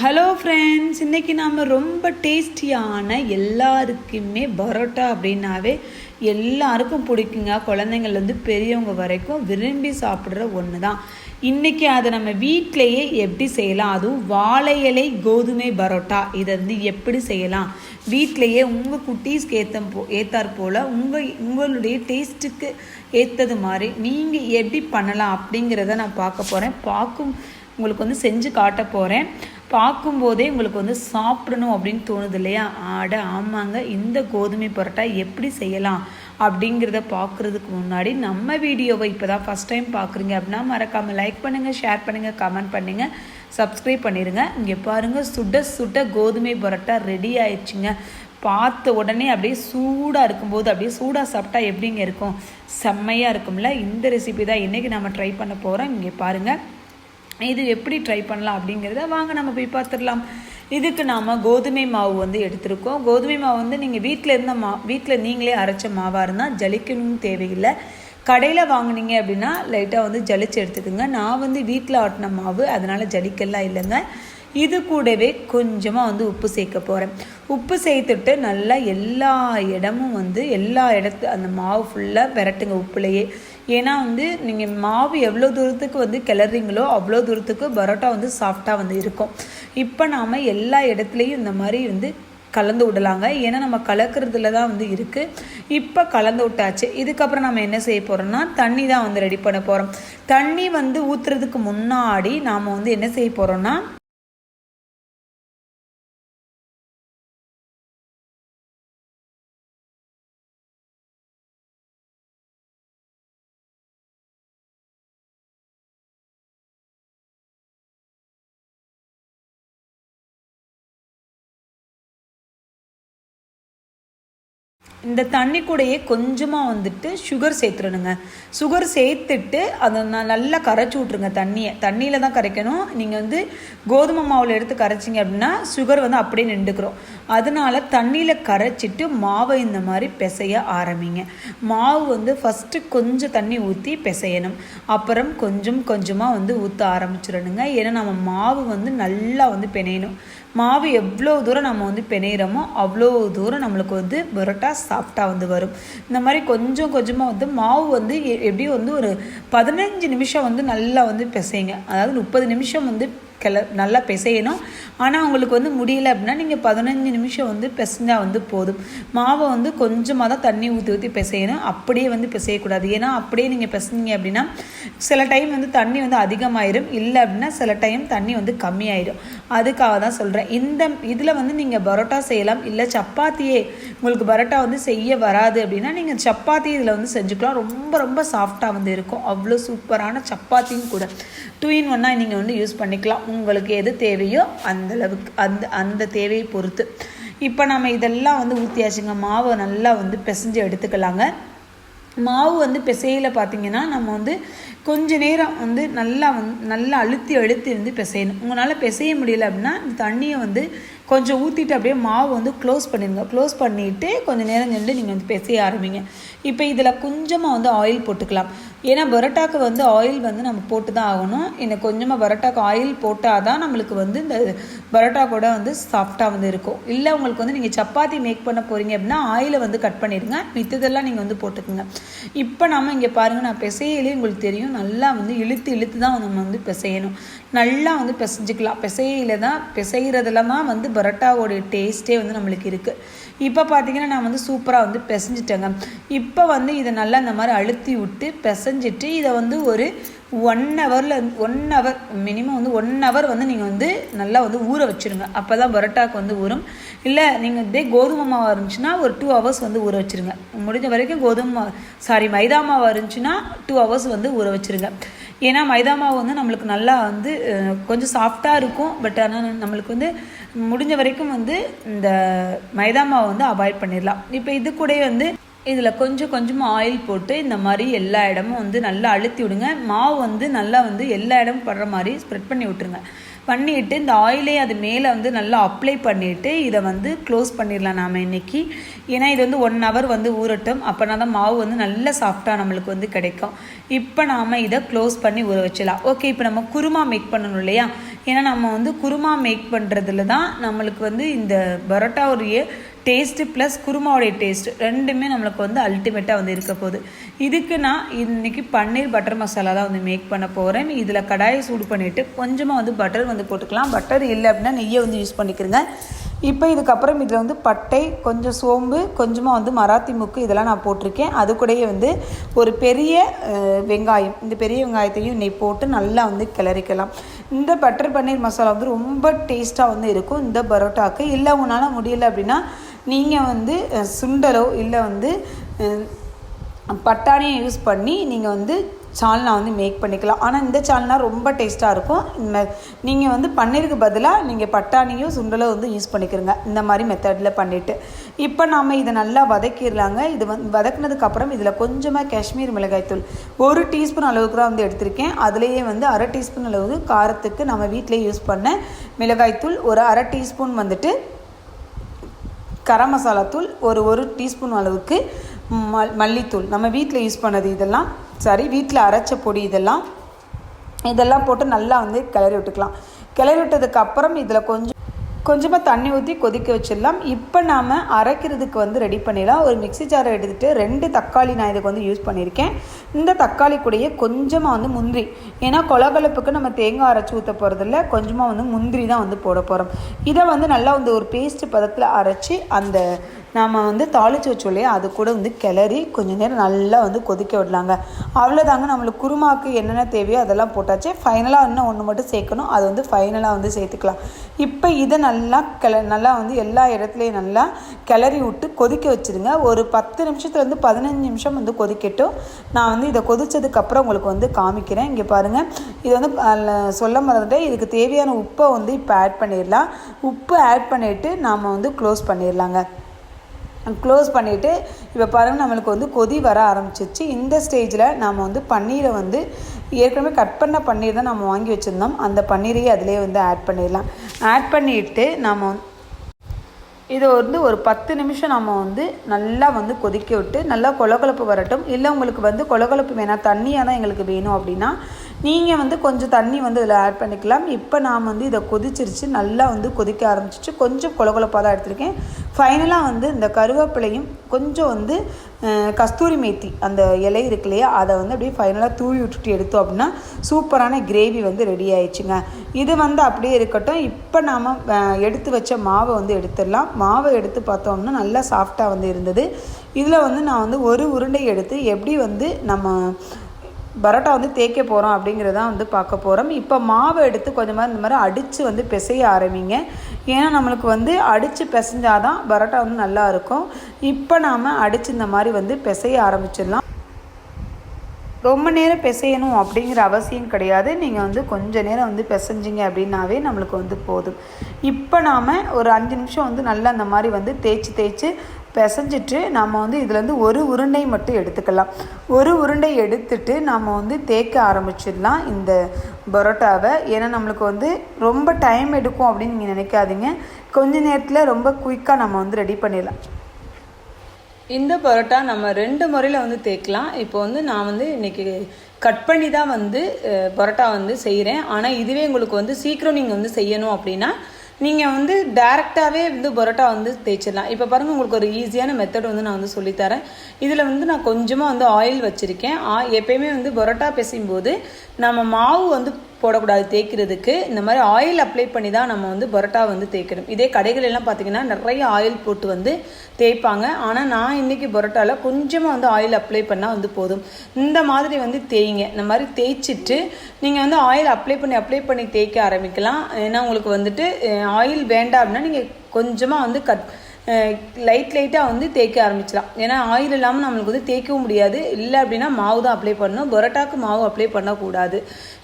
Hello friends இன்றைக்கி நாம் ரொம்ப டேஸ்டியான எல்லாருக்குமே பரோட்டா அப்படின்னாவே எல்லாருக்கும் பிடிக்குங்க. குழந்தைங்கள்லேருந்து பெரியவங்க வரைக்கும் விரும்பி சாப்பிட்ற ஒன்று தான் இன்றைக்கி அதை நம்ம வீட்டிலையே எப்படி செய்யலாம்? அதுவும் வாழை இலை கோதுமை பரோட்டா. இதை வந்து எப்படி செய்யலாம்? வீட்டிலையே உங்கள் குட்டீஸ்க்கு ஏற்ற போ ஏற்றாற் போல் உங்கள் உங்களுடைய டேஸ்ட்டுக்கு ஏற்றது மாதிரி நீங்கள் எப்படி பண்ணலாம் அப்படிங்கிறத நான் பார்க்க போகிறேன் பார்க்கும் உங்களுக்கு வந்து செஞ்சு காட்ட போகிறேன் பார்க்கும்போதே உங்களுக்கு வந்து சாப்பிடணும் அப்படின்னு தோணுது இல்லையா? ஆட ஆமாங்க. இந்த கோதுமை பரோட்டா எப்படி செய்யலாம் அப்படிங்கிறத பார்க்குறதுக்கு முன்னாடி நம்ம வீடியோவை இப்போ தான் ஃபஸ்ட் டைம் பார்க்குறீங்க அப்படின்னா மறக்காமல் லைக் பண்ணுங்கள் ஷேர் பண்ணுங்கள் கமெண்ட் பண்ணுங்கள் சப்ஸ்கிரைப் பண்ணிடுங்க இங்கே பாருங்கள் சுட சுட கோதுமை பரோட்டா ரெடி ஆயிடுச்சுங்க. பார்த்த உடனே அப்படியே சூடாக இருக்கும்போது அப்படியே சூடாக சாப்பிட்டா எப்படிங்க இருக்கும்? செம்மையாக இருக்கும்ல? இந்த ரெசிபி தான் இன்றைக்கி நம்ம ட்ரை பண்ண போகிறோம் இங்கே பாருங்கள் இது எப்படி ட்ரை பண்ணலாம் அப்படிங்கிறத வாங்க நம்ம போய் பார்த்துடலாம். இதுக்கு நாம் கோதுமை மாவு வந்து எடுத்திருக்கோம். கோதுமை மாவு வந்து நீங்கள் வீட்டில் இருந்த மா வீட்டில் நீங்களே அரைச்ச மாவாக இருந்தால் ஜலிக்கணும்னு தேவையில்லை. கடையில் வாங்கினீங்க அப்படின்னா லைட்டாக வந்து ஜலிச்சு எடுத்துக்கோங்க. நான் வந்து வீட்டில் ஆட்டின மாவு அதனால் ஜலிக்கெல்லாம் இல்லைங்க. இது கூடவே கொஞ்சமாக வந்து உப்பு சேர்க்க போகிறேன் உப்பு சேர்த்துட்டு நல்லா எல்லா இடமும் வந்து எல்லா இடத்து அந்த மாவு ஃபுல்லாக விரட்டுங்க உப்புலையே. ஏன்னா வந்து நீங்கள் மாவு எவ்வளோ தூரத்துக்கு வந்து கிளறீங்களோ அவ்வளோ தூரத்துக்கு பரோட்டா வந்து சாஃப்டாக வந்து இருக்கும். இப்போ நாம் எல்லா இடத்துலையும் இந்த மாதிரி வந்து கலந்து விடலாங்க. ஏன்னா நம்ம கலக்கிறதுல தான் வந்து இருக்குது இப்போ கலந்து விட்டாச்சு. இதுக்கப்புறம் நம்ம என்ன செய்ய போகிறோம்னா தண்ணி தான் வந்து ரெடி பண்ண போகிறோம் தண்ணி வந்து ஊற்றுறதுக்கு முன்னாடி நாம் வந்து என்ன செய்ய போகிறோம்னா இந்த தண்ணி கூடையே கொஞ்சமாக வந்துட்டு சுகர் சேர்த்துடணுங்க. சுகர் சேர்த்துட்டு அதை நான் நல்லா கரைச்சி விட்ருங்க தண்ணியை. தண்ணியில் தான் கரைக்கணும். நீங்கள் வந்து கோதுமை மாவில் எடுத்து கரைச்சிங்க அப்படின்னா சுகர் வந்து அப்படியே நின்றுக்கிறோம் அதனால தண்ணியில் கரைச்சிட்டு மாவை இந்த மாதிரி பிசைய ஆரம்பிங்க. மாவு வந்து ஃபஸ்ட்டு கொஞ்சம் தண்ணி ஊற்றி பிசையணும். அப்புறம் கொஞ்சம் கொஞ்சமாக வந்து ஊற்ற ஆரம்பிச்சிடணுங்க. ஏன்னா நம்ம மாவு வந்து நல்லா வந்து பிணையணும். மாவு எவ்வளோ தூரம் நம்ம வந்து பிணையிறோமோ அவ்வளோ தூரம் நம்மளுக்கு வந்து பரோட்டா சாஃப்டாக வந்து வரும். இந்த மாதிரி கொஞ்சம் கொஞ்சமாக வந்து மாவு வந்து எப்படியும் வந்து ஒரு பதினஞ்சு நிமிஷம் வந்து நல்லா வந்து பிசைங்க. அதாவது முப்பது நிமிஷம் வந்து கிள நல்லா பிசையணும். ஆனால் உங்களுக்கு வந்து முடியல அப்படின்னா நீங்கள் பதினஞ்சு நிமிஷம் வந்து பிசைஞ்சால் வந்து போதும். மாவை வந்து கொஞ்சமாக தான் தண்ணி ஊற்றி ஊற்றி பிசையணும். அப்படியே வந்து பிசையக்கூடாது. ஏன்னா அப்படியே நீங்கள் பிசைஞ்சிங்க அப்படின்னா சில டைம் வந்து தண்ணி வந்து அதிகமாயிரும். இல்லை அப்படின்னா சில டைம் தண்ணி வந்து கம்மியாயிடும் அதுக்காக தான் சொல்கிறேன் இந்த இதில் வந்து நீங்கள் பரோட்டா செய்யலாம் இல்லை சப்பாத்தியே உங்களுக்கு பரோட்டா வந்து செய்ய வராது அப்படின்னா நீங்கள் சப்பாத்தி இதில் வந்து செஞ்சுக்கலாம். ரொம்ப ரொம்ப சாஃப்டாக வந்து இருக்கும். அவ்வளோ சூப்பரான சப்பாத்தியும் கூட. டூ இன் ஒன்னாக நீங்கள் வந்து யூஸ் பண்ணிக்கலாம். உங்களுக்கு எது தேவையோ அந்த அளவுக்கு அந்த அந்த தேவையை பொறுத்து. இப்போ நம்ம இதெல்லாம் வந்து ஊற்றியாச்சுங்க மாவை நல்லா வந்து பிசைஞ்சு எடுத்துக்கலாங்க. மாவு வந்து பிசையில் பார்த்தீங்கன்னா நம்ம வந்து கொஞ்ச நேரம் வந்து நல்லா வந் நல்லா அழுத்தி அழுத்தி வந்து பிசையணும். உங்களால் பிசைய முடியல அப்படின்னா இந்த தண்ணியை வந்து கொஞ்சம் ஊற்றிட்டு அப்படியே மாவு வந்து க்ளோஸ் பண்ணிடுங்க. க்ளோஸ் பண்ணிவிட்டு கொஞ்சம் நேரம் நின்று நீங்கள் வந்து பிசைய ஆரம்பிங்க. இப்போ இதில் கொஞ்சமாக வந்து ஆயில் போட்டுக்கலாம். ஏன்னா பரோட்டாக்கு வந்து ஆயில் வந்து நம்ம போட்டு தான் ஆகணும். இன்னும் கொஞ்சமாக பரோட்டாக்கு ஆயில் போட்டால் தான் நம்மளுக்கு வந்து இந்த பரோட்டா கூட வந்து சாஃப்டாக வந்து இருக்கும். இல்லை உங்களுக்கு வந்து நீங்கள் சப்பாத்தி மேக் பண்ண போகிறீங்க அப்படின்னா ஆயிலை வந்து கட் பண்ணிடுங்க. மித்ததெல்லாம் நீங்கள் வந்து போட்டுக்கோங்க. இப்போ நம்ம இங்கே பாருங்கள் நான் பிசையிலே உங்களுக்கு தெரியும். நல்லா வந்து இழுத்து இழுத்து தான் நம்ம வந்து பிசையணும். நல்லா வந்து பிசைஞ்சிக்கலாம். பிசையில தான் பிசைகிறதுல தான் வந்து பரோட்டாவோடைய டேஸ்ட்டே வந்து நம்மளுக்கு இருக்குது இப்போ பார்த்தீங்கன்னா நான் வந்து சூப்பராக வந்து பிசைஞ்சிட்டேங்க. இப்போ வந்து இதை நல்லா இந்த மாதிரி அழுத்தி விட்டு பிசைஞ்சிட்டு இதை வந்து ஒரு ஒன் ஹவரில் ஒன் ஹவர் மினிமம் வந்து ஒன் ஹவர் வந்து நீங்கள் வந்து நல்லா வந்து ஊற வச்சுருங்க. அப்போ தான் பரோட்டாக்கு வந்து ஊறும். இல்லை நீங்கள் இதே கோதுமை மாவாக இருந்துச்சுன்னா ஒரு டூ ஹவர்ஸ் வந்து ஊற வச்சுருங்க. முடிஞ்ச வரைக்கும் கோதுமை சாரி மைதா மாவாக இருந்துச்சுன்னா டூ ஹவர்ஸ் வந்து ஊற வச்சுருங்க. ஏன்னா மைதா மாவு வந்து நம்மளுக்கு நல்லா வந்து கொஞ்சம் சாஃப்டாக இருக்கும். பட் ஆனால் நம்மளுக்கு வந்து முடிஞ்ச வரைக்கும் வந்து இந்த மைதா மாவு வந்து அவாய்ட் பண்ணிடலாம். இப்போ இது கூட வந்து இதில் கொஞ்சம் கொஞ்சமாக ஆயில் போட்டு இந்த மாதிரி எல்லா இடமும் வந்து நல்லா அழுத்தி விடுங்க. மாவு வந்து நல்லா வந்து எல்லா இடமும் படுற மாதிரி ஸ்ப்ரெட் பண்ணி விட்டுருங்க. பண்ணிவிட்டு இந்த ஆயிலே அது மேலே வந்து நல்லா அப்ளை பண்ணிவிட்டு இதை வந்து க்ளோஸ் பண்ணிடலாம் நாம் இன்றைக்கி ஏன்னா இது வந்து ஒன் ஹவர் வந்து ஊறட்டும். அப்போனா தான் மாவு வந்து நல்ல சாஃப்டாக நம்மளுக்கு வந்து கிடைக்கும். இப்போ நாம் இதை க்ளோஸ் பண்ணி ஊற வச்சிடலாம். ஓகே இப்போ நம்ம குருமா மேக் பண்ணணும் இல்லையா? ஏன்னா நம்ம வந்து குருமா மேக் பண்ணுறதுல தான் நம்மளுக்கு வந்து இந்த பரோட்டாவுடைய டேஸ்ட்டு ப்ளஸ் குருமாவுடைய டேஸ்ட் ரெண்டுமே நம்மளுக்கு வந்து அல்டிமேட்டாக வந்து இருக்க போகுது. இதுக்கு நான் இன்றைக்கி பன்னீர் பட்டர் மசாலா தான் வந்து மேக் பண்ண போகிறேன் இதில் கடாயை சூடு பண்ணிவிட்டு கொஞ்சமாக வந்து பட்டர் வந்து போட்டுக்கலாம். பட்டர் இல்லை அப்படின்னா நெய்யை வந்து யூஸ் பண்ணிக்கிறேங்க இப்போ இதுக்கப்புறம் இதில் வந்து பட்டை கொஞ்சம் சோம்பு கொஞ்சமாக வந்து மராத்தி முக்கு இதெல்லாம் நான் போட்டிருக்கேன். அது கூடயே வந்து ஒரு பெரிய வெங்காயம். இந்த பெரிய வெங்காயத்தையும் நெய் போட்டு நல்லா வந்து கிளறிக்கலாம். இந்த பட்டர் பன்னீர் மசாலா வந்து ரொம்ப டேஸ்ட்டாக வந்து இருக்கும். இந்த பரோட்டாவுக்கு இல்லை உன்னால் முடியல அப்படின்னா நீங்கள் வந்து சுண்டலோ இல்லை வந்து பட்டாணியை யூஸ் பண்ணி நீங்கள் வந்து சால்னா வந்து மேக் பண்ணிக்கலாம். ஆனால் இந்த சால்னா ரொம்ப டேஸ்ட்டாக இருக்கும். இந்த நீங்கள் வந்து பன்னீருக்கு பதிலாக நீங்கள் பட்டாணியும் சுண்டலோ வந்து யூஸ் பண்ணிக்கிறங்க. இந்த மாதிரி மெத்தடில் பண்ணிவிட்டு இப்போ நாம் இதை நல்லா வதக்கிடலாங்க. இது வந்து வதக்குனதுக்கப்புறம் இதில் கொஞ்சமாக காஷ்மீர் மிளகாய்த்தூள் ஒரு டீஸ்பூன் அளவுக்கு தான் வந்து எடுத்திருக்கேன். அதுலேயே வந்து அரை டீஸ்பூன் அளவுக்கு காரத்துக்கு நம்ம வீட்டிலே யூஸ் பண்ண மிளகாய்த்தூள் ஒரு அரை டீஸ்பூன் வந்துட்டு கரம் மசாலா தூள் ஒரு ஒரு டீஸ்பூன் அளவுக்கு மல் மல்லித்தூள். நம்ம வீட்டில் யூஸ் பண்ணது இதெல்லாம். சாரி வீட்டில் அரைச்ச பொடி இதெல்லாம். இதெல்லாம் போட்டு நல்லா வந்து கிளறி விட்டுக்கலாம். கிளறி விட்டதுக்கு அப்புறம் இதில் கொஞ்சம் கொஞ்சமாக தண்ணி ஊற்றி கொதிக்க வச்சிடலாம். இப்போ நாம் அரைக்கிறதுக்கு வந்து ரெடி பண்ணிடலாம். ஒரு மிக்சி ஜாரை எடுத்துகிட்டு ரெண்டு தக்காளி நான் இதுக்கு வந்து யூஸ் பண்ணியிருக்கேன். இந்த தக்காளி கூடயே கொஞ்சமாக வந்து முந்திரி. ஏன்னா கொலகலப்புக்கு நம்ம தேங்காய் அரைச்சி ஊற்ற போகிறதில்ல கொஞ்சமாக வந்து முந்திரி தான் வந்து போட போகிறோம் இதை வந்து நல்லா வந்து ஒரு பேஸ்ட் பதத்தில் அரைச்சி அந்த நாம் வந்து தாளித்து வச்சோம் இல்லையா? அது கூட வந்து கிளறி கொஞ்சம் நேரம் நல்லா வந்து கொதிக்க விடலாங்க. அவ்வளோதாங்க நம்மளுக்கு குருமாவுக்கு என்னென்ன தேவையோ அதெல்லாம் போட்டாச்சு. ஃபைனலாக இன்னும் ஒன்று மட்டும் சேர்க்கணும். அது வந்து ஃபைனலாக வந்து சேர்த்துக்கலாம். இப்போ இதை நல்லா கிள நல்லா வந்து எல்லா இடத்துலையும் நல்லா கிளறி விட்டு கொதிக்க வச்சுருங்க ஒரு பத்து நிமிஷத்துலேருந்து பதினஞ்சு நிமிஷம் வந்து கொதிக்கட்டும். நான் வந்து இதை கொதித்ததுக்கப்புறம் உங்களுக்கு வந்து காமிக்கிறேன். இங்கே பாருங்கள் இது வந்து சொல்ல மறந்துட்டேன். இதுக்கு தேவையான உப்பை வந்து இப்போ ஆட் பண்ணிடலாம். உப்பு ஆட் பண்ணிவிட்டு நாம் வந்து க்ளோஸ் பண்ணிடலாங்க. க்ளோஸ் பண்ணிவிட்டு இப்போ பாருங்கள் நம்மளுக்கு வந்து கொதி வர ஆரம்பிச்சிச்சு இந்த ஸ்டேஜில் நாம் வந்து பன்னீரை வந்து ஏற்கனவே கட் பண்ண பன்னீர் தான் நம்ம வாங்கி வச்சுருந்தோம். அந்த பன்னீரையே அதிலே வந்து ஆட் பண்ணிடலாம். ஆட் பண்ணிவிட்டு நாம் இது வந்து ஒரு பத்து நிமிஷம் நம்ம வந்து நல்லா வந்து கொதிக்க விட்டு நல்லா கொலகொலப்பு வரட்டும். இல்லை உங்களுக்கு வந்து கொலகொலப்பு வேணாம் தண்ணியாக தான் எங்களுக்கு வேணும் அப்படின்னா நீங்கள் வந்து கொஞ்சம் தண்ணி வந்து இதில் ஆட் பண்ணிக்கலாம். இப்போ நான் வந்து இதை கொதிச்சிருச்சு நல்லா வந்து கொதிக்க ஆரம்பிச்சிச்சு கொஞ்சம் கொலகொலப்பாக தான் எடுத்திருக்கேன். ஃபைனலாக வந்து இந்த கருவேப்பிலையும் கொஞ்சம் வந்து கஸ்தூரி மேத்தி அந்த இலை இருக்கு இல்லையா அதை வந்து அப்படியே ஃபைனலாக தூவி விட்டுட்டு எடுத்தோம் அப்படின்னா சூப்பரான கிரேவி வந்து ரெடி ஆயிடுச்சுங்க. இது வந்து அப்படியே இருக்கட்டும். இப்போ நாம் எடுத்து வச்ச மாவை வந்து எடுத்துடலாம். மாவை எடுத்து பார்த்தோம்னா நல்லா சாஃப்டாக வந்து இருந்தது. இதில் வந்து நான் வந்து ஒரு உருண்டை எடுத்து எப்படி வந்து நம்ம பரோட்டா வந்து தேய்க்க போகிறோம் அப்படிங்கிறதான் வந்து பார்க்க போகிறோம் இப்போ மாவை எடுத்து கொஞ்சமாக இந்த மாதிரி அடித்து வந்து பிசைய ஆரம்பிங்க. ஏன்னா நம்மளுக்கு வந்து அடித்து பிசைஞ்சாதான் பரோட்டா வந்து நல்லா இருக்கும். இப்போ நாம் அடித்து இந்த மாதிரி வந்து பிசைய ஆரம்பிச்சிடலாம். ரொம்ப நேரம் பிசையணும் அப்படிங்கிற அவசியம் கிடையாது. நீங்கள் வந்து கொஞ்ச நேரம் வந்து பிசைஞ்சிங்க அப்படின்னாவே நம்மளுக்கு வந்து போதும். இப்போ நாம் ஒரு அஞ்சு நிமிஷம் வந்து நல்லா அந்த மாதிரி வந்து தேய்ச்சி தேய்ச்சி பிசைஞ்சிட்டு நம்ம வந்து இதுலேருந்து ஒரு உருண்டை மட்டும் எடுத்துக்கலாம். ஒரு உருண்டை எடுத்துட்டு நம்ம வந்து தேய்க்க ஆரம்பிச்சிடலாம் இந்த பரோட்டாவை. ஏன்னா நம்மளுக்கு வந்து ரொம்ப டைம் எடுக்கும் அப்படின்னு நீங்கள் நினைக்காதீங்க. கொஞ்ச நேரத்தில் ரொம்ப குயிக்காக நம்ம வந்து ரெடி பண்ணிடலாம். இந்த பரோட்டா நம்ம ரெண்டு முறையில் வந்து தேய்க்கலாம். இப்போ வந்து நான் வந்து இன்றைக்கி கட் பண்ணி தான் வந்து பரோட்டா வந்து செய்கிறேன் ஆனால் இதுவே உங்களுக்கு வந்து சீக்கிரம் நீங்கள் வந்து செய்யணும் அப்படின்னா நீங்கள் வந்து டேரெக்டாகவே வந்து பரோட்டா வந்து தேய்ச்சிடலாம். இப்போ பாருங்கள் உங்களுக்கு ஒரு ஈஸியான மெத்தட் வந்து நான் வந்து சொல்லித்தரேன். இதில் வந்து நான் கொஞ்சமாக வந்து ஆயில் வச்சுருக்கேன். ஆ எப்பயுமே வந்து பரோட்டா பிசையும் போது நம்ம மாவு வந்து போடக்கூடாது தேய்க்கிறதுக்கு. இந்த மாதிரி ஆயில் அப்ளை பண்ணி தான் நம்ம வந்து பரோட்டா வந்து தேய்க்கணும். இதே கடைகளெல்லாம் பார்த்திங்கன்னா பார்த்தீங்கன்னா நிறைய ஆயில் போட்டு வந்து தேய்ப்பாங்க. ஆனால் நான் இன்றைக்கி பரோட்டாவில் கொஞ்சமாக வந்து ஆயில் அப்ளை பண்ணால் வந்து போதும். இந்த மாதிரி வந்து தேய்ங்க. இந்த மாதிரி தேய்ச்சிட்டு நீங்கள் வந்து ஆயில் அப்ளை பண்ணி அப்ளை பண்ணி தேய்க்க ஆரம்பிக்கலாம். ஏன்னா உங்களுக்கு வந்துட்டு ஆயில் வேண்டாம் அப்படின்னா நீங்கள் கொஞ்சமாக வந்து கட் லைட் லைட்டாக வந்து தேய்க்க ஆரம்பிச்சிடலாம். ஏன்னா ஆயில் இல்லாமல் நம்மளுக்கு வந்து தேய்க்கவும் முடியாது. இல்லை அப்படின்னா மாவு தான் அப்ளை பண்ணணும். பொரோட்டாக்கு மாவு அப்ளை பண்ணக்கூடாது.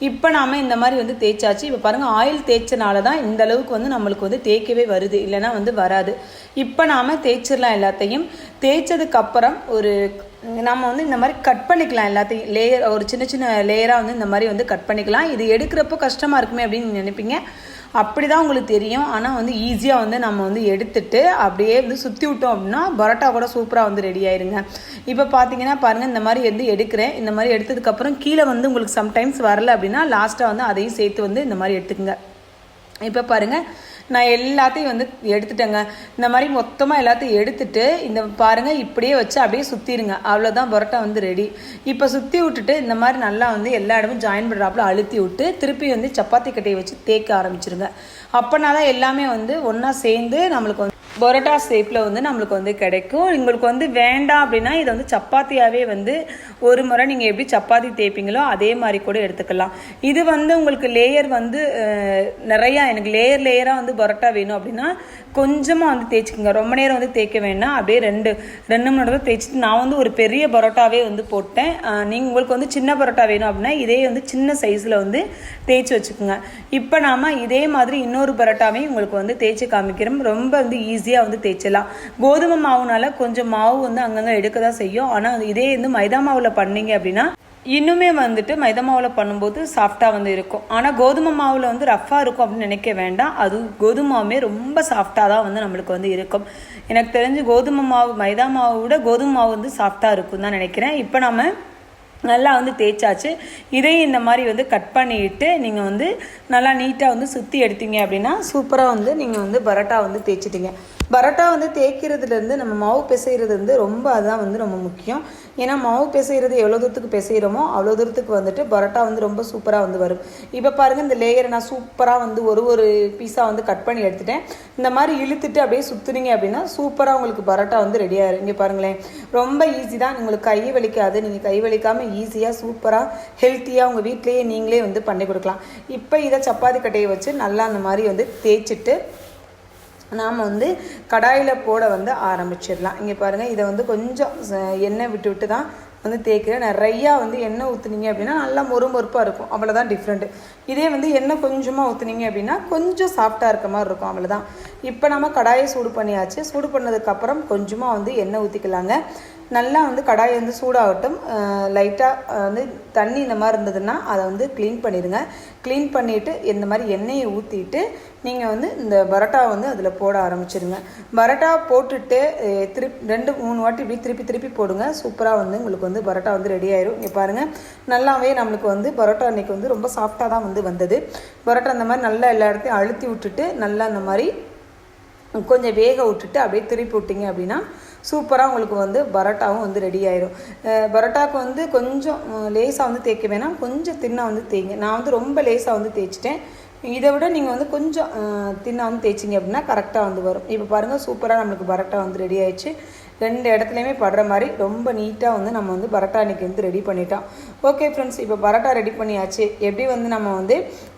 இப்போ நாம் இந்த மாதிரி வந்து தேய்ச்சாச்சு. இப்போ பாருங்கள் ஆயில் தேய்ச்சனால தான் இந்த அளவுக்கு வந்து நம்மளுக்கு வந்து தேய்க்கவே வருது. இல்லைன்னா வந்து வராது. இப்போ நாம் தேய்ச்சிடலாம் எல்லாத்தையும். தேய்ச்சதுக்கப்புறம் ஒரு நம்ம வந்து இந்த மாதிரி கட் பண்ணிக்கலாம் எல்லாத்தையும். லேயர் ஒரு சின்ன சின்ன லேயராக வந்து இந்த மாதிரி வந்து கட் பண்ணிக்கலாம். இது எடுக்கிறப்போ கஷ்டமாக இருக்குமே அப்படின்னு நினைப்பீங்க. அப்படி தான் உங்களுக்கு தெரியும். ஆனால் வந்து ஈஸியாக வந்து நம்ம வந்து எடுத்துட்டு அப்படியே வந்து சுற்றி விட்டோம் அப்படின்னா பரோட்டா கூட சூப்பராக வந்து ரெடி ஆயிருங்க. இப்போ பார்த்தீங்கன்னா பாருங்கள் இந்த மாதிரி வந்து எடுக்கிறேன். இந்த மாதிரி எடுத்ததுக்கப்புறம் கீழே வந்து உங்களுக்கு சம்டைம்ஸ் வரல அப்படின்னா லாஸ்ட்டாக வந்து அதையும் சேர்த்து வந்து இந்த மாதிரி எடுத்துக்கோங்க. இப்போ பாருங்கள் நான் எல்லாத்தையும் வந்து எடுத்துட்டேங்க. இந்த மாதிரி மொத்தமாக எல்லாத்தையும் எடுத்துட்டு இந்த பாருங்கள் இப்படியே வச்சு அப்படியே சுற்றிடுங்க அவ்வளோதான் பரோட்டா வந்து ரெடி இப்போ சுற்றி விட்டுட்டு இந்த மாதிரி நல்லா வந்து எல்லா இடமும் ஜாயின் பண்ணுறாப்புல அழுத்தி விட்டு திருப்பி வந்து சப்பாத்தி கட்டையை வச்சு தேய்க்க ஆரம்பிச்சிருங்க. அப்போனா தான் எல்லாமே வந்து ஒன்றா சேர்ந்து நம்மளுக்கு வந்து பரோட்டா ஷேப்பில் வந்து நம்மளுக்கு வந்து கிடைக்கும். உங்களுக்கு வந்து வேண்டாம் அப்படின்னா இதை வந்து சப்பாத்தியாகவே வந்து ஒரு முறை நீங்கள் எப்படி சப்பாத்தி தேய்ப்பீங்களோ அதே மாதிரி கூட எடுத்துக்கலாம். இது வந்து உங்களுக்கு லேயர் வந்து நிறையா எனக்கு லேயர் லேயராக வந்து பரோட்டா வேணும் அப்படின்னா கொஞ்சமாக வந்து தேய்ச்சிக்கோங்க. ரொம்ப நேரம் வந்து தேய்க்க வேண்டாம். அப்படியே ரெண்டு ரெண்டு மணி நேரம் தேய்ச்சிட்டு நான் வந்து ஒரு பெரிய பரோட்டாவே வந்து போட்டேன். நீங்கள் உங்களுக்கு வந்து சின்ன பரோட்டா வேணும் அப்படின்னா இதே வந்து சின்ன சைஸில் வந்து தேய்ச்சி வச்சுக்கோங்க. இப்போ நாம் இதே மாதிரி இன்னொரு பரோட்டாவையும் உங்களுக்கு வந்து தேய்ச்சி காமிக்கிறோம். ரொம்ப வந்து ஈஸி ஈஸியாக வந்து தேய்ச்சலாம் கோதுமை மாவுனால கொஞ்சம் மாவு வந்து அங்கங்கே எடுக்க தான் செய்யும். ஆனால் இதே வந்து மைதா மாவில் பண்ணீங்க அப்படின்னா இன்னுமே வந்துட்டு மைதா மாவில் பண்ணும்போது சாஃப்டாக வந்து இருக்கும். ஆனால் கோதுமை மாவில் வந்து ரஃப்பாக இருக்கும் அப்படின்னு நினைக்க வேண்டாம். அது கோதுமை மாவுமே ரொம்ப சாஃப்டாக தான் வந்து நம்மளுக்கு வந்து இருக்கும். எனக்கு தெரிஞ்சு கோதுமை மாவு மைதா மாவை விட கோதுமை மாவு வந்து சாஃப்டாக இருக்கும் தான் நினைக்கிறேன். இப்போ நம்ம நல்லா வந்து தேய்ச்சாச்சு. இதையும் இந்த மாதிரி வந்து கட் பண்ணிட்டு நீங்கள் வந்து நல்லா நீட்டாக வந்து சுற்றி எடுத்தீங்க அப்படின்னா சூப்பராக வந்து நீங்கள் வந்து பரோட்டா வந்து தேய்ச்சிட்டீங்க. பரோட்டா வந்து தேய்க்கிறதுலேருந்து நம்ம மாவு பிசைகிறது வந்து ரொம்ப அதுதான் வந்து ரொம்ப முக்கியம். ஏன்னா மாவு பிசைகிறது எவ்வளோ தூரத்துக்கு பிசைகிறோமோ அவ்வளோ தூரத்துக்கு வந்துட்டு பரோட்டா வந்து ரொம்ப சூப்பராக வந்து வரும். இப்போ பாருங்கள் இந்த லேயரை நான் சூப்பராக வந்து ஒரு ஒரு பீஸாக வந்து கட் பண்ணி எடுத்துட்டேன். இந்த மாதிரி இழுத்துட்டு அப்படியே சுற்றுனீங்க அப்படின்னா சூப்பராக உங்களுக்கு பரோட்டா வந்து ரெடியாக இங்கே பாருங்களேன். ரொம்ப ஈஸி தான். உங்களுக்கு கை வலிக்காது. நீங்கள் கை வலிக்காமல் ஈஸியாக சூப்பராக ஹெல்த்தியாக உங்கள் வீட்டிலேயே நீங்களே வந்து பண்ணி கொடுக்கலாம். இப்போ இதை சப்பாத்தி கட்டையை வச்சு நல்லா அந்த மாதிரி வந்து தேய்ச்சிட்டு நாம் வந்து கடாயில் போட வந்து ஆரம்பிச்சிடலாம். இங்கே பாருங்கள் இதை வந்து கொஞ்சம் எண்ணெய் விட்டு விட்டு தான் வந்து தேய்க்கிறேன் நிறையா வந்து எண்ணெய் ஊற்றுனீங்க அப்படின்னா நல்லா மொறுமொறுப்பாக இருக்கும். அவ்வளோதான் டிஃப்ரெண்ட்டு இதே வந்து எண்ணெய் கொஞ்சமாக ஊற்றுனீங்க அப்படின்னா கொஞ்சம் சாஃப்டாக இருக்க மாதிரி இருக்கும். அவ்வளோதான் இப்போ நம்ம கடாயை சூடு பண்ணியாச்சு. சூடு பண்ணதுக்கப்புறம் கொஞ்சமாக வந்து எண்ணெய் ஊற்றிக்கலாங்க நல்லா வந்து கடாயை வந்து சூடாகட்டும். லைட்டாக வந்து தண்ணி இந்த மாதிரி இருந்ததுன்னா அதை வந்து க்ளீன் பண்ணிடுங்க. க்ளீன் பண்ணிவிட்டு இந்த மாதிரி எண்ணெயை ஊற்றிட்டு நீங்கள் வந்து இந்த பரோட்டா வந்து அதில் போட ஆரம்பிச்சிடுங்க பரோட்டா போட்டுட்டு திருப்பி ரெண்டு மூணு வாட்டி இப்படி திருப்பி திருப்பி போடுங்க. சூப்பராக வந்து உங்களுக்கு வந்து பரோட்டா வந்து ரெடி ஆயிரும். இங்கே பாருங்கள் நல்லாவே நம்மளுக்கு வந்து பரோட்டா அன்றைக்கி வந்து ரொம்ப சாஃப்டாக தான் வந்து வந்தது. பரோட்டா அந்த மாதிரி நல்லா எல்லா இடத்தையும் அழுத்தி விட்டுட்டு நல்லா அந்த மாதிரி கொஞ்சம் வேக விட்டுட்டு அப்படியே திருப்பி விட்டிங்க அப்படின்னா சூப்பராக உங்களுக்கு வந்து பரோட்டாவும் வந்து ரெடி ஆயிரும். பரோட்டாவுக்கு வந்து கொஞ்சம் லேசாக வந்து தேய்க்க வேணாம். கொஞ்சம் தின்னாக வந்து தேய்ங்க. நான் வந்து ரொம்ப லேசாக வந்து தேய்ச்சிட்டேன். இதை விட நீங்கள் வந்து கொஞ்சம் தின்னாக வந்து தேய்ச்சிங்க அப்படின்னா கரெக்டாக வந்து வரும். இப்போ பாருங்கள் சூப்பராக நம்மளுக்கு பரோட்டா வந்து ரெடி ஆயிடுச்சு. ரெண்டு இடத்துலையுமே படுற மாதிரி ரொம்ப நீட்டாக வந்து நம்ம வந்து பரோட்டா அன்றைக்கி வந்து ரெடி பண்ணிட்டோம். ஓகே ஃப்ரெண்ட்ஸ் இப்போ பரோட்டா ரெடி பண்ணியாச்சு. எப்படி வந்து நம்ம வந்து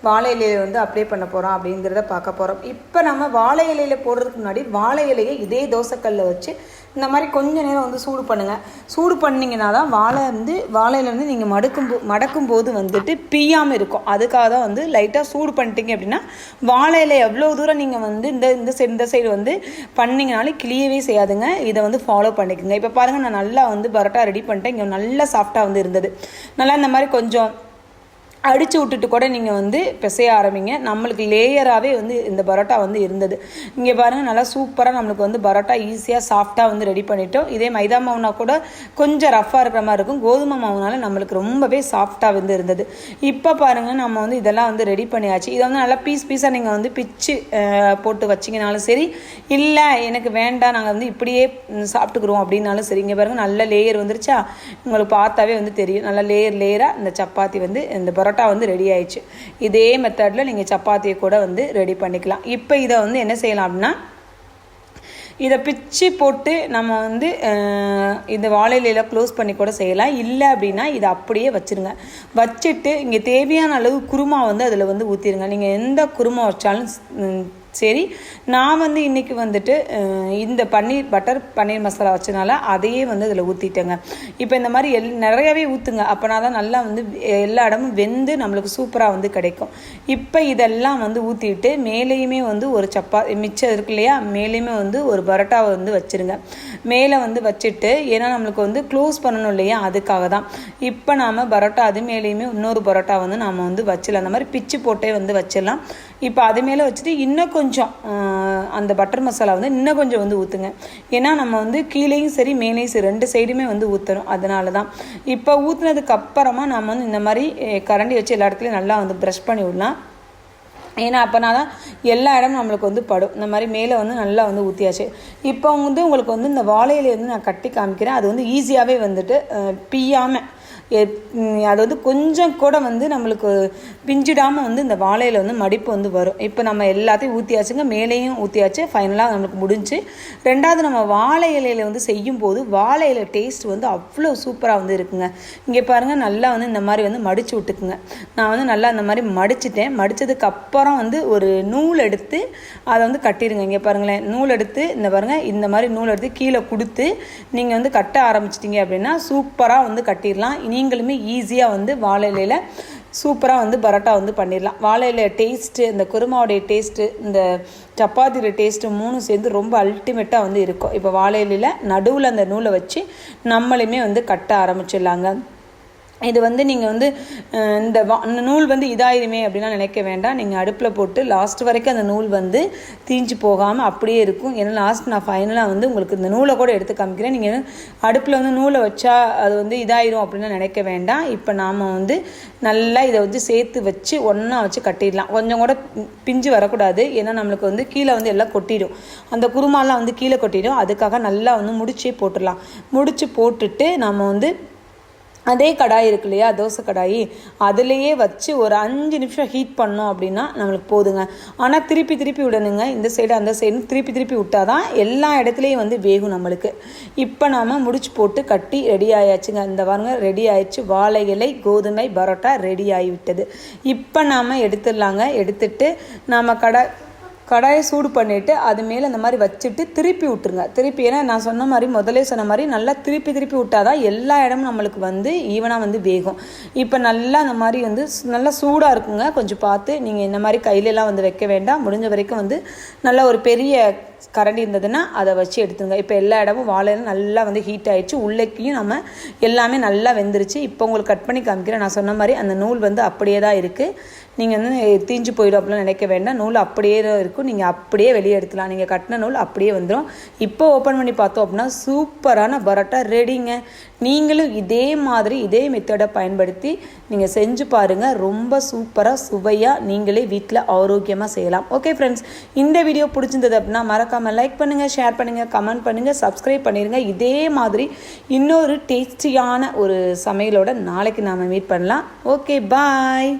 வாழை இலையில வந்து அப்ளை பண்ண போகிறோம் அப்படிங்கிறத பார்க்க போகிறோம் இப்போ நம்ம வாழை இலையில போடுறதுக்கு முன்னாடி வாழை இலையை இதே தோசைக்கல்ல வச்சு இந்த மாதிரி கொஞ்ச நேரம் வந்து சூடு பண்ணுங்கள் சூடு பண்ணிங்கன்னா தான் வாழை வந்து வாழையில வந்து நீங்கள் மடக்கும் போ மடக்கும் போது வந்துட்டு பிய்யாமல் இருக்கும். அதுக்காக தான் வந்து லைட்டாக சூடு பண்ணிட்டீங்க அப்படின்னா வாழையில் எவ்வளோ தூரம் நீங்கள் வந்து இந்த இந்த சைடு இந்த சைடு வந்து பண்ணிங்கனாலே கிளியவே செய்யாதுங்க. இதை வந்து ஃபாலோ பண்ணிக்கோங்க. இப்போ பாருங்கள் நான் நல்லா வந்து பரோட்டா ரெடி பண்ணிட்டேன். இங்கே நல்லா சாஃப்டாக வந்து இருந்தது. நல்லா இந்த மாதிரி கொஞ்சம் அடித்து விட்டுட்டு கூட நீங்கள் வந்து பிசைய ஆரம்பிங்க. நம்மளுக்கு லேயராகவே வந்து இந்த பரோட்டா வந்து இருந்தது. இங்கே பாருங்கள் நல்லா சூப்பராக நம்மளுக்கு வந்து பரோட்டா ஈஸியாக சாஃப்டாக வந்து ரெடி பண்ணிட்டோம். இதே மைதா மாவுனா கூட கொஞ்சம் ரஃப்பாக இருக்கிற மாதிரி இருக்கும். கோதுமை மாவுனால நம்மளுக்கு ரொம்பவே சாஃப்டாக வந்து இருந்தது. இப்போ பாருங்கள் நம்ம வந்து இதெல்லாம் வந்து ரெடி பண்ணியாச்சு. இதை வந்து நல்லா பீஸ் பீஸாக நீங்கள் வந்து பிச்சு போட்டு வச்சிங்கனாலும் சரி இல்லை எனக்கு வேண்டாம் நாங்கள் வந்து இப்படியே சாப்பிட்டுக்குறோம் அப்படின்னாலும் சரி இங்கே பாருங்கள் நல்ல லேயர் வந்துருச்சா? உங்களுக்கு பார்த்தாவே வந்து தெரியும். நல்ல லேயர் லேயராக இந்த சப்பாத்தி வந்து இந்த பரோட்டா வந்து ரெடி ஆயிடுச்சு. இதே மெத்தடில் நீங்கள் சப்பாத்தியை கூட வந்து ரெடி பண்ணிக்கலாம். இப்போ இதை வந்து என்ன செய்யலாம் அப்படின்னா இதை பிச்சு போட்டு நம்ம வந்து இந்த வாழையில க்ளோஸ் பண்ணி கூட செய்யலாம். இல்லை அப்படின்னா இதை அப்படியே வச்சுருங்க. வச்சுட்டு இங்கே தேவையான அளவு குருமா வந்து அதில் வந்து ஊற்றிடுங்க நீங்கள் எந்த குருமா வச்சாலும் சரி நான் வந்து இன்றைக்கி வந்துட்டு இந்த பன்னீர் பட்டர் பன்னீர் மசாலா வச்சனால அதையே வந்து இதில் ஊற்றிட்டேங்க இப்போ இந்த மாதிரி எல் நிறையவே ஊற்றுங்க அப்போனா தான் நல்லா வந்து எல்லா இடமும் வெந்து நம்மளுக்கு சூப்பராக வந்து கிடைக்கும். இப்போ இதெல்லாம் வந்து ஊற்றிட்டு மேலேயுமே வந்து ஒரு சப்பா மிச்சம் இருக்கு இல்லையா? மேலேயுமே வந்து ஒரு பரோட்டாவை வந்து வச்சுருங்க. மேலே வந்து வச்சுட்டு ஏன்னா நம்மளுக்கு வந்து க்ளோஸ் பண்ணணும் இல்லையா? அதுக்காக தான். இப்போ நாம் பரோட்டா அது மேலேயுமே இன்னொரு பரோட்டா வந்து நாம் வந்து வச்சிடலாம். அந்த மாதிரி பிச்சு போட்டே வந்து வச்சிடலாம். இப்போ அது மேலே வச்சுட்டு இன்னும் கொஞ்சம் அந்த பட்டர் மசாலா வந்து இன்னும் கொஞ்சம் வந்து ஊற்றுங்க ஏன்னா நம்ம வந்து கீழேயும் சரி மேலேயும் சரி ரெண்டு சைடுமே வந்து ஊற்றணும் அதனால தான் இப்போ ஊற்றுனதுக்கு அப்புறமா நம்ம வந்து இந்த மாதிரி கரண்டி வச்சு எல்லா இடத்துலையும் நல்லா வந்து ப்ரஷ் பண்ணி விடலாம். ஏன்னா அப்போனா தான் எல்லா இடமும் நம்மளுக்கு வந்து படும். இந்த மாதிரி மேலே வந்து நல்லா வந்து ஊற்றியாச்சு இப்போ வந்து உங்களுக்கு வந்து இந்த வாழை வந்து நான் கட்டி காமிக்கிறேன். அது வந்து ஈஸியாகவே வந்துட்டு பியாமல் அது வந்து கொஞ்சம் கூட வந்து நம்மளுக்கு பிஞ்சிடாமல் வந்து இந்த வாழையில் வந்து மடிப்பு வந்து வரும். இப்போ நம்ம எல்லாத்தையும் ஊற்றியாச்சுங்க மேலேயும் ஊற்றியாச்சு ஃபைனலாக நம்மளுக்கு முடிஞ்சு. ரெண்டாவது நம்ம வாழை இலையில வந்து செய்யும் போது வாழை இலை டேஸ்ட் வந்து அவ்வளோ சூப்பராக வந்து இருக்குங்க. இங்கே பாருங்கள் நல்லா வந்து இந்த மாதிரி வந்து மடித்து விட்டுக்குங்க. நான் வந்து நல்லா இந்த மாதிரி மடிச்சிட்டேன். மடித்ததுக்கப்புறம் வந்து ஒரு நூல் எடுத்து அதை வந்து கட்டிடுங்க. இங்கே பாருங்களேன் நூல் எடுத்து இந்த பாருங்க இந்த மாதிரி நூல் எடுத்து கீழே கொடுத்து நீங்கள் வந்து கட்ட ஆரம்பிச்சிட்டிங்க அப்படின்னா சூப்பராக வந்து கட்டிடலாம். இனி நீங்களுமே ஈஸியாக வந்து வாழை இலையில் சூப்பராக வந்து பரோட்டா வந்து பண்ணிடலாம் வாழை இலை டேஸ்ட்டு இந்த குருமாவுடைய டேஸ்ட்டு இந்த சப்பாத்தியோட டேஸ்ட்டு மூணும் சேர்ந்து ரொம்ப அல்டிமேட்டாக வந்து இருக்கும். இப்போ வாழை இலையில் நடுவில் அந்த நூலை வச்சு நம்மளுமே வந்து கட்ட ஆரம்பிச்சிடலாங்க. இது வந்து நீங்கள் வந்து இந்த நூல் வந்து இதாயிருமே அப்படிலாம் நினைக்க வேண்டாம். நீங்கள் அடுப்பில் போட்டு லாஸ்ட் வரைக்கும் அந்த நூல் வந்து தீஞ்சு போகாமல் அப்படியே இருக்கும். ஏன்னா லாஸ்ட் நான் ஃபைனலாக வந்து உங்களுக்கு இந்த நூலை கூட எடுத்து காமிக்கிறேன். நீங்கள் அடுப்பில் வந்து நூலை வச்சா அது வந்து இதாயிரும் அப்படின்னு நினைக்க வேண்டாம். இப்போ நாம் வந்து நல்லா இதை வந்து சேர்த்து வச்சு ஒன்றா வச்சு கட்டிடலாம். கொஞ்சம் கூட பிஞ்சு வரக்கூடாது. ஏன்னா நம்மளுக்கு வந்து கீழே வந்து எல்லாம் கொட்டிடும். அந்த குருமாலாம் வந்து கீழே கொட்டிடும். அதுக்காக நல்லா வந்து முடிச்சே போட்டுடலாம். முடிச்சு போட்டுட்டு நம்ம வந்து அதே கடாய் இருக்கு இல்லையா தோசை கடாய் அதுலேயே வச்சு ஒரு அஞ்சு நிமிஷம் ஹீட் பண்ணோம் அப்படின்னா நம்மளுக்கு போதுங்க. ஆனால் திருப்பி திருப்பி விடணுங்க. இந்த சைடு அந்த சைடு திருப்பி திருப்பி விட்டால் தான் எல்லா இடத்துலையும் வந்து வேகும் நம்மளுக்கு. இப்போ நாம் முடிச்சு போட்டு கட்டி ரெடி ஆயாச்சுங்க. இந்த பாருங்க ரெடி ஆயிடுச்சு. வாழை இலை கோதுமை பரோட்டா ரெடி ஆகிவிட்டது. இப்போ நாம் எடுத்துடலாங்க. எடுத்துட்டு நாம் கடை கடாயை சூடு பண்ணிவிட்டு அது மேலே இந்த மாதிரி வச்சுட்டு திருப்பி விட்டுருங்க திருப்பி ஏன்னா நான் சொன்ன மாதிரி முதலே சொன்ன மாதிரி நல்லா திருப்பி திருப்பி விட்டாதான் எல்லா இடமும் நம்மளுக்கு வந்து ஈவனாக வந்து வேகும். இப்போ நல்லா அந்த மாதிரி வந்து நல்லா சூடாக இருக்குங்க. கொஞ்சம் பார்த்து நீங்கள் இந்த மாதிரி கையிலலாம் வந்து வைக்க வேண்டாம். முடிஞ்ச வரைக்கும் வந்து நல்லா ஒரு பெரிய கரண்டி இருந்ததுன்னா அதை வச்சு எடுத்துங்க. இப்போ எல்லா இடமும் வாழையில நல்லா வந்து ஹீட் ஆயிடுச்சு. உள்ளேக்கையும் நம்ம எல்லாமே நல்லா வெந்துருச்சு. இப்போ உங்களுக்கு கட் பண்ணி காமிக்கிறேன். நான் சொன்ன மாதிரி அந்த நூல் வந்து அப்படியே தான் இருக்குது நீங்கள் வந்து தீஞ்சு போயிடும் அப்படிலாம் நினைக்க வேண்டாம். நூல் அப்படியே தான் இருக்கும். நீங்கள் அப்படியே வெளியே எடுத்துலாம். நீங்கள் கட்டின நூல் அப்படியே வந்துடும் இப்போ ஓப்பன் பண்ணி பார்த்தோம் அப்படின்னா சூப்பரான பரோட்டா ரெடிங்க நீங்களும் இதே மாதிரி இதே மெத்தடை பயன்படுத்தி நீங்கள் செஞ்சு பாருங்கள் ரொம்ப சூப்பராக சுவையாக நீங்களே வீட்டில் ஆரோக்கியமாக செய்யலாம். ஓகே ஃப்ரெண்ட்ஸ் இந்த வீடியோ பிடிச்சிருந்தது அப்படின்னா மறக்காமல் லைக் பண்ணுங்கள் ஷேர் பண்ணுங்கள் கமெண்ட் பண்ணுங்கள் சப்ஸ்கிரைப் பண்ணிடுங்க இதே மாதிரி இன்னொரு டேஸ்டியான ஒரு சமையலோட நாளைக்கு நாம் மீட் பண்ணலாம். Okay bye